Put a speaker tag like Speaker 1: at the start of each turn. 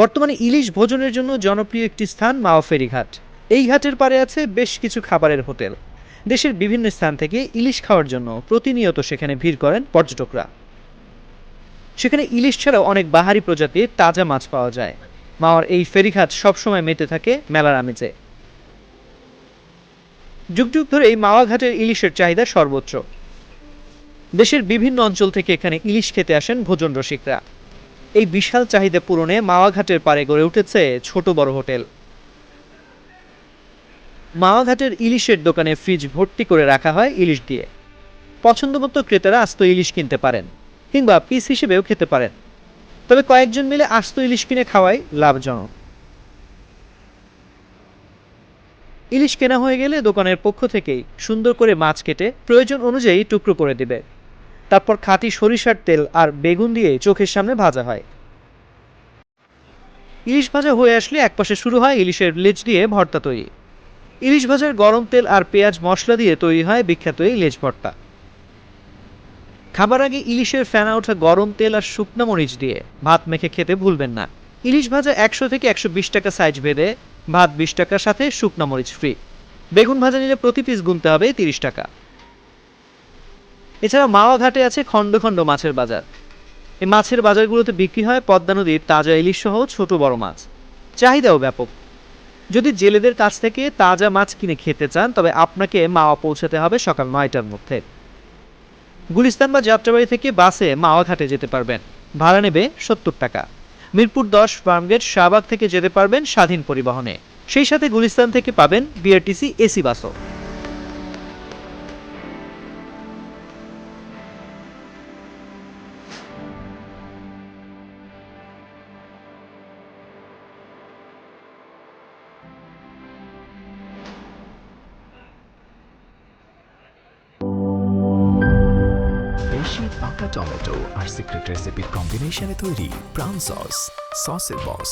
Speaker 1: বর্তমানে ইলিশ ভোজনের জন্য জনপ্রিয় একটি স্থান মাওয়া ফেরিঘাট এই ঘাটের পারে আছে বেশ কিছু খাবারের হোটেল। দেশের বিভিন্ন স্থান থেকে ইলিশ খাওয়ার জন্য প্রতিনিয়ত সেখানে ভিড় করেন পর্যটকরা। সেখানে ইলিশ ছাড়াও অনেক বাহারি প্রজাতির তাজা মাছ পাওয়া যায়। মাওয়ার এই ফেরিঘাট সবসময় মেতে থাকে মেলার আমেজে। যুগ যুগ ধরে এই মাওয়া ঘাটের ইলিশের চাহিদা সর্বোচ্চ। দেশের বিভিন্ন অঞ্চল থেকে এখানে ইলিশ খেতে আসেন ভোজন রসিকরা। এই বিশাল চাহিদা পূরণে মাওয়া ঘাটের পারে গড়ে উঠেছে ছোট বড় হোটেল। মাওয়া ঘাটের ইলিশের দোকানে ফ্রিজ ভর্তি করে রাখা হয় ইলিশ দিয়ে। পছন্দমতো ক্রেতারা আস্ত ইলিশ কিনতে পারেন, কিংবা পিস হিসেবেও খেতে পারেন। তবে কয়েকজন মিলে আস্ত ইলিশ কিনে খাওয়াই লাভজনক। ইলিশ কেনা হয়ে গেলে দোকানের পক্ষ থেকেই সুন্দর করে মাছ কেটে প্রয়োজন অনুযায়ী টুকরো করে দিবে। তারপর খাঁটি সরিষার তেল আর বেগুন দিয়ে চোখের সামনে ভাজা হয়। ইলিশ ভাজা হয়ে আসলে একপাশে শুরু হয় ইলিশের লেজ দিয়ে ভর্তা তৈরি। ইলিশ ভাজার গরম তেল আর পেঁয়াজ মশলা দিয়ে তৈরি হয় বিখ্যাত এই লেজ ভর্তা। খাবার আগে ইলিশের ফেনা ওঠা গরম তেল আর শুকনো মরিচ দিয়ে ভাত মেখে খেতে ভুলবেন না। ইলিশ ভাজা একশো থেকে একশো বিশ টাকা সাইজ ভেদে ভাত বিশ টাকার সাথে শুকনো মরিচ ফ্রি বেগুন ভাজা নিলে প্রতি পিস গুনতে হবে তিরিশ টাকা। এছাড়া মাওয়া ঘাটে আছে খণ্ড খণ্ড মাছের বাজার। এই মাছের বাজারগুলোতে বিক্রি হয় পদ্মা নদীর তাজা ইলিশ সহ ছোট বড় মাছ। চাহিদাও ব্যাপক। যদি জেলেদের কাছ থেকে তাজা মাছ কিনে খেতে চান, তবে আপনাকে মাওয়া পৌঁছাতে হবে সকাল নয়টার মধ্যে। গুলিস্তান বা যাত্রাবাড়ি থেকে বাসে মাওয়া ঘাটে যেতে পারবেন। ভাড়া নেবে সত্তর টাকা। মিরপুর দশ ফার্মগেট শাহবাগ থেকে যেতে পারবেন স্বাধীন পরিবহনে। সেই সাথে গুলিস্তান থেকে পাবেন বিআরটিসি এসি বাসও।
Speaker 2: বেশি পাকা টমেটো আর সিক্রেট রেসিপির কম্বিনেশনে তৈরি প্রাউন সস সসের বস